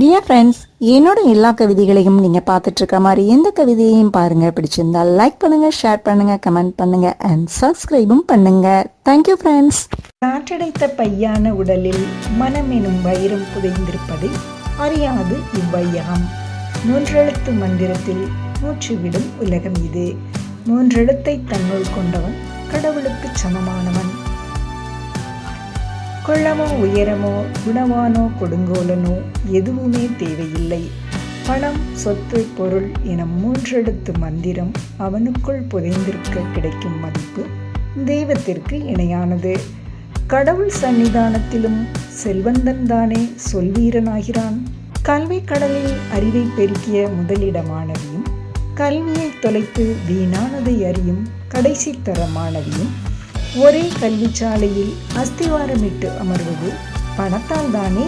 Dear friends என்னோட எல்லா கவிதைகளையும் நீங்கள் பார்த்துட்ருக்க மாதிரி எந்த கவிதையையும் பாருங்கள் பிடிச்சிருந்தா லைக் பண்ணுங்கள் ஷேர் பண்ணுங்கள் கமெண்ட் பண்ணுங்கள் அண்ட் சப்ஸ்கிரைபும் பண்ணுங்கள் தேங்க்யூ ஃப்ரெண்ட்ஸ் காற்றடைத்த பையான உடலில் மனமெனும் வைரம் புதைந்திருப்பதை அறியாது இவ்வையகம் மூன்றெழுத்து மந்திரத்தில் மூச்சுவிடும் உலகம் இது. மூன்றெழுத்தை தன்னுள் கொண்டவன் கடவுளுக்கு சமமானவன். குள்ளமோ உயரமோ குணவானோ கொடுங்கோலனோ எதுவுமே தேவையில்லை. பணம் சொத்து பொருள் என மூன்றெழுத்து மந்திரம் அவனுக்குள் புதைந்திருக்க கிடைக்கும் மதிப்பு தெய்வத்திற்கு இணையானது. கடவுள் சன்னிதானத்திலும் செல்வந்தன் தானே சொல்வீரனாகிறான். கல்வி கடலில் அறிவை பெருக்கிய முதலிடமானவியும் கல்வியை தொலைத்து வீணானதை அறியும் கடைசி தரமானவியும் ஒரே கல்விச்சாலையில் அஸ்திவாரமிட்டு அமர்வது பணத்தால் தானே?